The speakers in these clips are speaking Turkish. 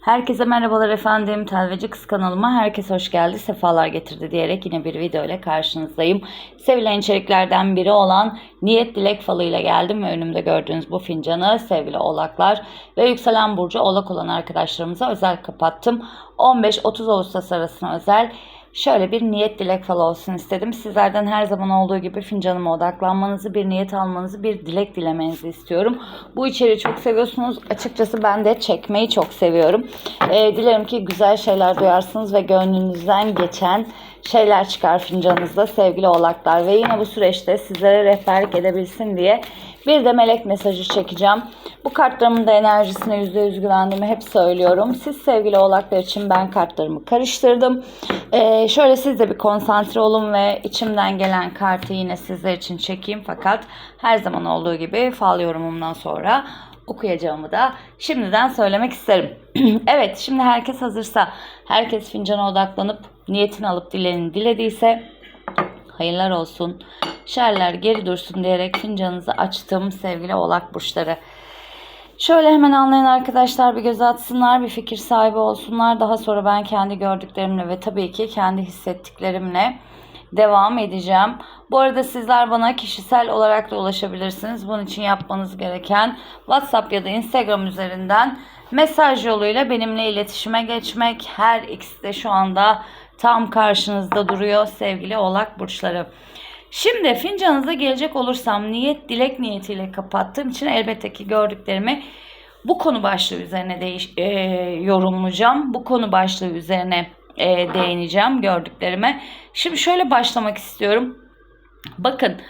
Herkese merhabalar efendim. Telveci Kız kanalıma herkes hoş geldi, sefalar getirdi diyerek yine bir video ile karşınızdayım. Sevilen içeriklerden biri olan niyet dilek falı ile geldim ve önümde gördüğünüz bu fincanı sevgili oğlaklar ve yükselen burcu oğlak olan arkadaşlarımıza özel kapattım. 15-30 Ağustos arasına özel Şöyle bir niyet dilek falı olsun istedim. Sizlerden her zaman olduğu gibi fincanıma odaklanmanızı, bir niyet almanızı, bir dilek dilemenizi istiyorum. Bu içeriği çok seviyorsunuz. Açıkçası ben de çekmeyi çok seviyorum. Ee, dilerim ki güzel şeyler duyarsınız ve gönlünüzden geçen şeyler çıkar fincanınızda sevgili oğlaklar. Ve yine bu süreçte sizlere rehberlik edebilsin diye bir de melek mesajı çekeceğim. Bu kartlarımın da enerjisine %100 güvendiğimi hep söylüyorum. Siz sevgili oğlaklar için ben kartlarımı karıştırdım. Ee, şöyle siz de bir konsantre olun ve içimden gelen kartı yine sizler için çekeyim. Fakat her zaman olduğu gibi fal yorumumdan sonra okuyacağımı da şimdiden söylemek isterim. evet şimdi herkes hazırsa, herkes fincana odaklanıp niyetini alıp dileğini dilediyse hayırlar olsun, şerler geri dursun diyerek fincanınızı açtım sevgili oğlak burçları. Şöyle hemen anlayan arkadaşlar bir göz atsınlar, bir fikir sahibi olsunlar. Daha sonra ben kendi gördüklerimle ve tabii ki kendi hissettiklerimle devam edeceğim. Bu arada sizler bana kişisel olarak da ulaşabilirsiniz. Bunun için yapmanız gereken WhatsApp ya da Instagram üzerinden mesaj yoluyla benimle iletişime geçmek. Her ikisi de şu anda tam karşınızda duruyor sevgili oğlak burçları. Şimdi fincanınıza gelecek olursam niyet dilek niyetiyle kapattığım için elbette ki gördüklerimi bu konu başlığı üzerine değiş, e, yorumlayacağım. Bu konu başlığı üzerine e, değineceğim gördüklerime. Şimdi şöyle başlamak istiyorum. Bakın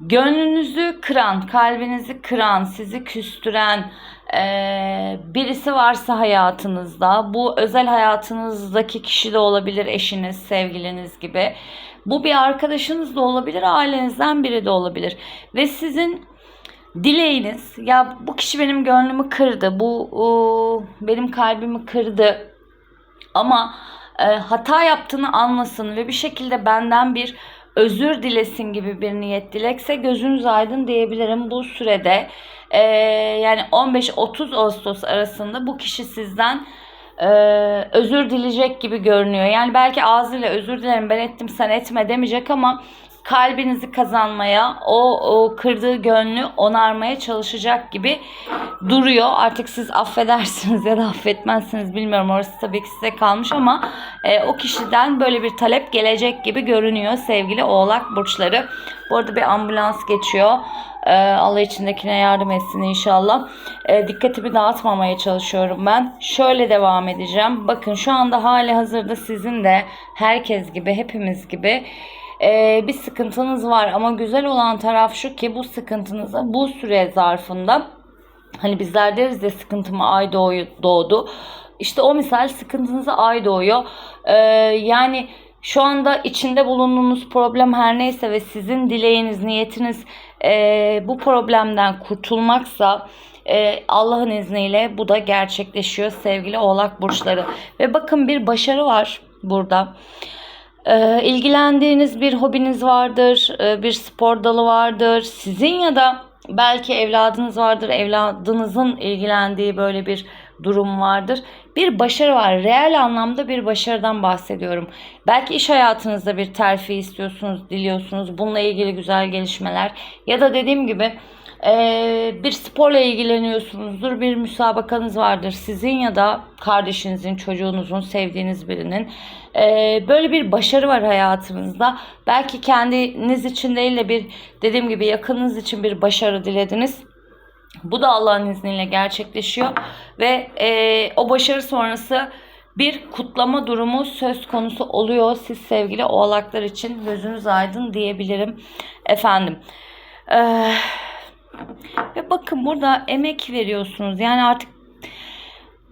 gönlünüzü kıran, kalbinizi kıran, sizi küstüren e, birisi varsa hayatınızda, bu özel hayatınızdaki kişi de olabilir, eşiniz, sevgiliniz gibi. Bu bir arkadaşınız da olabilir, ailenizden biri de olabilir. Ve sizin dileğiniz, ya bu kişi benim gönlümü kırdı, bu o, benim kalbimi kırdı ama e, hata yaptığını anlasın ve bir şekilde benden bir özür dilesin gibi bir niyet dilekse gözünüz aydın diyebilirim bu sürede. E, yani 15-30 Ağustos arasında bu kişi sizden e, özür dileyecek gibi görünüyor. Yani belki ağzıyla özür dilerim ben ettim sen etme demeyecek ama kalbinizi kazanmaya, o, o kırdığı gönlü onarmaya çalışacak gibi duruyor. Artık siz affedersiniz ya da affetmezsiniz bilmiyorum. Orası tabii ki size kalmış ama e, o kişiden böyle bir talep gelecek gibi görünüyor sevgili oğlak burçları. Bu arada bir ambulans geçiyor. E, Allah içindekine yardım etsin inşallah. E, dikkatimi dağıtmamaya çalışıyorum ben. Şöyle devam edeceğim. Bakın şu anda hali hazırda sizin de herkes gibi hepimiz gibi e, bir sıkıntınız var ama güzel olan taraf şu ki bu sıkıntınızı bu süre zarfında hani bizler deriz ya sıkıntıma ay doğdu. İşte o misal sıkıntınıza ay doğuyor. E, yani şu anda içinde bulunduğunuz problem her neyse ve sizin dileğiniz, niyetiniz e, bu problemden kurtulmaksa e, Allah'ın izniyle bu da gerçekleşiyor sevgili oğlak burçları. Ve bakın bir başarı var burada. Ee, ilgilendiğiniz bir hobiniz vardır, e, bir spor dalı vardır. Sizin ya da belki evladınız vardır, evladınızın ilgilendiği böyle bir durum vardır. Bir başarı var. Reel anlamda bir başarıdan bahsediyorum. Belki iş hayatınızda bir terfi istiyorsunuz, diliyorsunuz. Bununla ilgili güzel gelişmeler. Ya da dediğim gibi ee, bir sporla ilgileniyorsunuzdur, bir müsabakanız vardır. Sizin ya da kardeşinizin, çocuğunuzun, sevdiğiniz birinin ee, böyle bir başarı var hayatınızda. Belki kendiniz için değil de bir dediğim gibi yakınınız için bir başarı dilediniz. Bu da Allah'ın izniyle gerçekleşiyor ve e, o başarı sonrası bir kutlama durumu söz konusu oluyor. Siz sevgili oğlaklar için gözünüz aydın diyebilirim efendim. Eee ve bakın burada emek veriyorsunuz. Yani artık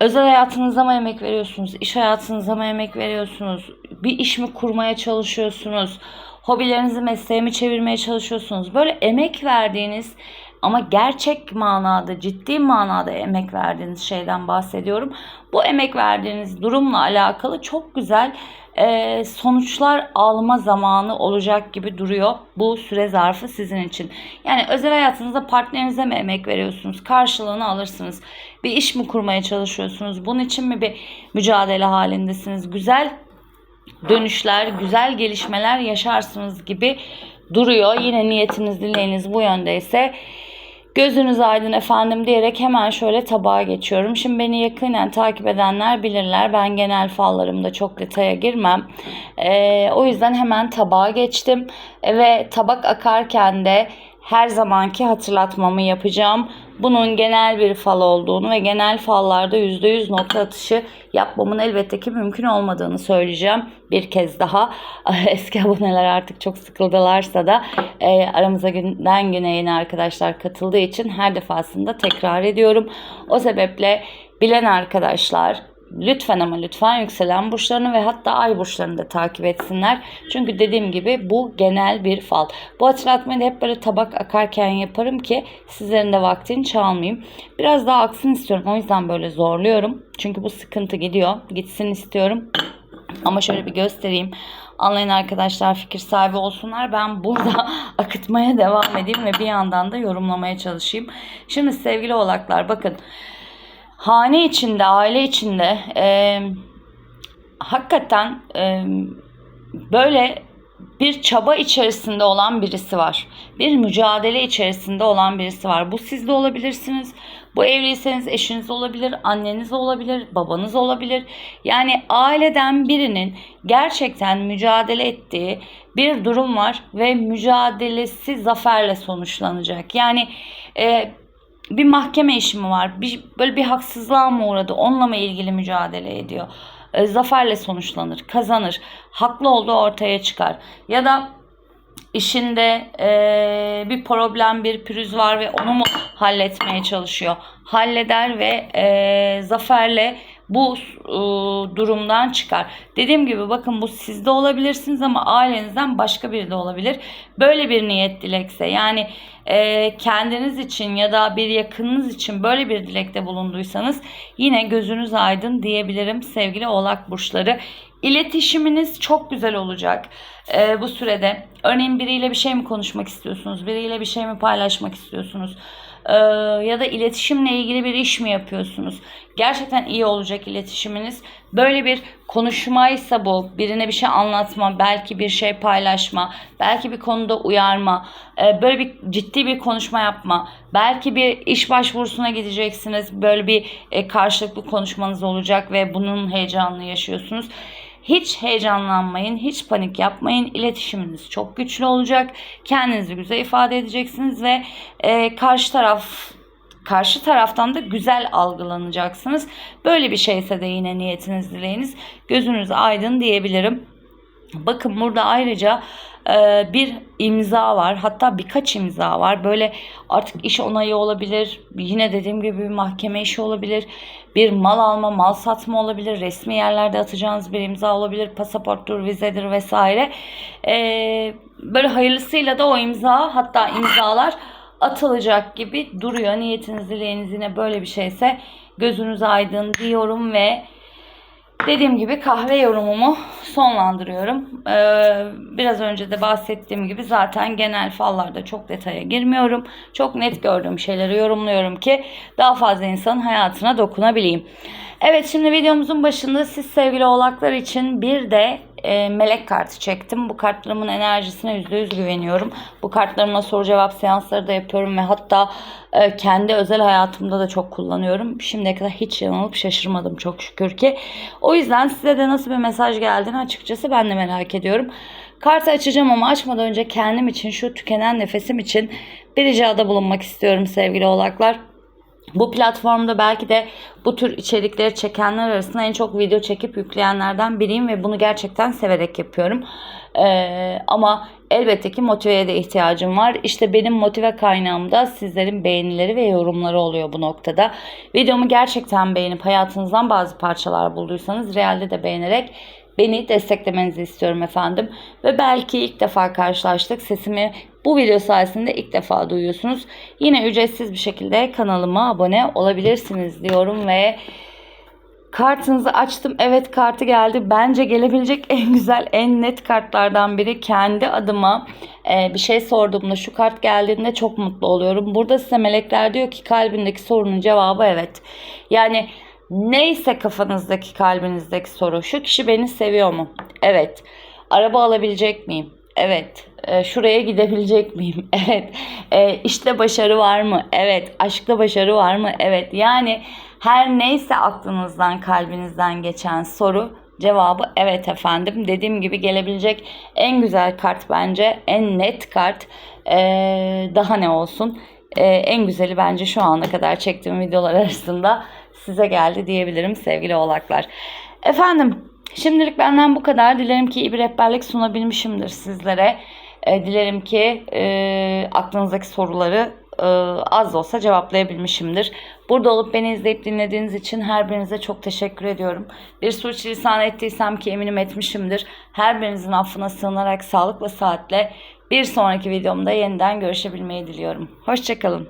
özel hayatınızda mı emek veriyorsunuz? İş hayatınızda mı emek veriyorsunuz? Bir iş mi kurmaya çalışıyorsunuz? Hobilerinizi mesleğe mi çevirmeye çalışıyorsunuz? Böyle emek verdiğiniz ama gerçek manada, ciddi manada emek verdiğiniz şeyden bahsediyorum. Bu emek verdiğiniz durumla alakalı çok güzel e, sonuçlar alma zamanı olacak gibi duruyor bu süre zarfı sizin için. Yani özel hayatınızda partnerinize mi emek veriyorsunuz? Karşılığını alırsınız. Bir iş mi kurmaya çalışıyorsunuz? Bunun için mi bir mücadele halindesiniz? Güzel dönüşler, güzel gelişmeler yaşarsınız gibi duruyor. Yine niyetiniz, dileğiniz bu yöndeyse Gözünüz aydın efendim diyerek hemen şöyle tabağa geçiyorum. Şimdi beni yakinen takip edenler bilirler. Ben genel fallarımda çok detaya girmem. Ee, o yüzden hemen tabağa geçtim. Ve tabak akarken de her zamanki hatırlatmamı yapacağım. Bunun genel bir fal olduğunu ve genel fallarda %100 nokta atışı yapmamın elbette ki mümkün olmadığını söyleyeceğim. Bir kez daha eski aboneler artık çok sıkıldılarsa da e, aramıza günden güne yeni arkadaşlar katıldığı için her defasında tekrar ediyorum. O sebeple bilen arkadaşlar lütfen ama lütfen yükselen burçlarını ve hatta ay burçlarını da takip etsinler. Çünkü dediğim gibi bu genel bir fal. Bu hatırlatmayı da hep böyle tabak akarken yaparım ki sizlerin de vaktini çalmayayım. Biraz daha aksın istiyorum. O yüzden böyle zorluyorum. Çünkü bu sıkıntı gidiyor. Gitsin istiyorum. Ama şöyle bir göstereyim. Anlayın arkadaşlar fikir sahibi olsunlar. Ben burada akıtmaya devam edeyim ve bir yandan da yorumlamaya çalışayım. Şimdi sevgili oğlaklar bakın hane içinde, aile içinde e, hakikaten e, böyle bir çaba içerisinde olan birisi var. Bir mücadele içerisinde olan birisi var. Bu siz de olabilirsiniz. Bu evliyseniz eşiniz olabilir, anneniz olabilir, babanız olabilir. Yani aileden birinin gerçekten mücadele ettiği bir durum var ve mücadelesi zaferle sonuçlanacak. Yani e, bir mahkeme işi mi var? Bir, böyle bir haksızlığa mı uğradı? Onunla mı ilgili mücadele ediyor? E, zaferle sonuçlanır, kazanır. Haklı olduğu ortaya çıkar. Ya da işinde e, bir problem, bir pürüz var ve onu mu halletmeye çalışıyor? Halleder ve e, zaferle bu e, durumdan çıkar. Dediğim gibi bakın bu sizde olabilirsiniz ama ailenizden başka biri de olabilir. Böyle bir niyet dilekse yani e, kendiniz için ya da bir yakınınız için böyle bir dilekte bulunduysanız yine gözünüz aydın diyebilirim sevgili oğlak burçları. İletişiminiz çok güzel olacak e, bu sürede. Örneğin biriyle bir şey mi konuşmak istiyorsunuz? Biriyle bir şey mi paylaşmak istiyorsunuz? Ee, ya da iletişimle ilgili bir iş mi yapıyorsunuz? Gerçekten iyi olacak iletişiminiz. Böyle bir konuşmaysa bu, birine bir şey anlatma, belki bir şey paylaşma, belki bir konuda uyarma, e, böyle bir ciddi bir konuşma yapma, belki bir iş başvurusuna gideceksiniz, böyle bir e, karşılıklı konuşmanız olacak ve bunun heyecanını yaşıyorsunuz. Hiç heyecanlanmayın, hiç panik yapmayın. İletişiminiz çok güçlü olacak. Kendinizi güzel ifade edeceksiniz ve e, karşı taraf karşı taraftan da güzel algılanacaksınız. Böyle bir şeyse de yine niyetiniz dileğiniz gözünüz aydın diyebilirim. Bakın burada ayrıca e, bir imza var. Hatta birkaç imza var. Böyle artık iş onayı olabilir. Yine dediğim gibi bir mahkeme işi olabilir. Bir mal alma, mal satma olabilir. Resmi yerlerde atacağınız bir imza olabilir. Pasaporttur, vizedir vesaire. E, böyle hayırlısıyla da o imza hatta imzalar atılacak gibi duruyor. Niyetiniz, dileğiniz yine böyle bir şeyse gözünüz aydın diyorum ve Dediğim gibi kahve yorumumu sonlandırıyorum. Ee, biraz önce de bahsettiğim gibi zaten genel fallarda çok detaya girmiyorum. Çok net gördüğüm şeyleri yorumluyorum ki daha fazla insanın hayatına dokunabileyim. Evet şimdi videomuzun başında siz sevgili oğlaklar için bir de e, melek kartı çektim. Bu kartlarımın enerjisine %100 güveniyorum. Bu kartlarımla soru cevap seansları da yapıyorum ve hatta e, kendi özel hayatımda da çok kullanıyorum. Şimdiye kadar hiç yanılıp şaşırmadım çok şükür ki. O yüzden size de nasıl bir mesaj geldiğini açıkçası ben de merak ediyorum. Kartı açacağım ama açmadan önce kendim için şu tükenen nefesim için bir ricada bulunmak istiyorum sevgili oğlaklar. Bu platformda belki de bu tür içerikleri çekenler arasında en çok video çekip yükleyenlerden biriyim ve bunu gerçekten severek yapıyorum. Ee, ama elbette ki motiveye de ihtiyacım var. İşte benim motive kaynağım da sizlerin beğenileri ve yorumları oluyor bu noktada. Videomu gerçekten beğenip hayatınızdan bazı parçalar bulduysanız realde de beğenerek beni desteklemenizi istiyorum efendim. Ve belki ilk defa karşılaştık. Sesimi bu video sayesinde ilk defa duyuyorsunuz. Yine ücretsiz bir şekilde kanalıma abone olabilirsiniz diyorum ve Kartınızı açtım. Evet kartı geldi. Bence gelebilecek en güzel, en net kartlardan biri. Kendi adıma e, bir şey sorduğumda şu kart geldiğinde çok mutlu oluyorum. Burada size melekler diyor ki kalbindeki sorunun cevabı evet. Yani neyse kafanızdaki, kalbinizdeki soru. Şu kişi beni seviyor mu? Evet. Araba alabilecek miyim? Evet. E, şuraya gidebilecek miyim? Evet. E, işte başarı var mı? Evet. Aşkta başarı var mı? Evet. Yani her neyse aklınızdan, kalbinizden geçen soru cevabı evet efendim. Dediğim gibi gelebilecek en güzel kart bence. En net kart. E, daha ne olsun? E, en güzeli bence şu ana kadar çektiğim videolar arasında size geldi diyebilirim sevgili oğlaklar. Efendim şimdilik benden bu kadar. Dilerim ki iyi bir rehberlik sunabilmişimdir sizlere. E, dilerim ki e, aklınızdaki soruları e, az da olsa cevaplayabilmişimdir. Burada olup beni izleyip dinlediğiniz için her birinize çok teşekkür ediyorum. Bir sürçülisan ettiysem ki eminim etmişimdir. Her birinizin affına sığınarak sağlık ve saatle bir sonraki videomda yeniden görüşebilmeyi diliyorum. Hoşçakalın.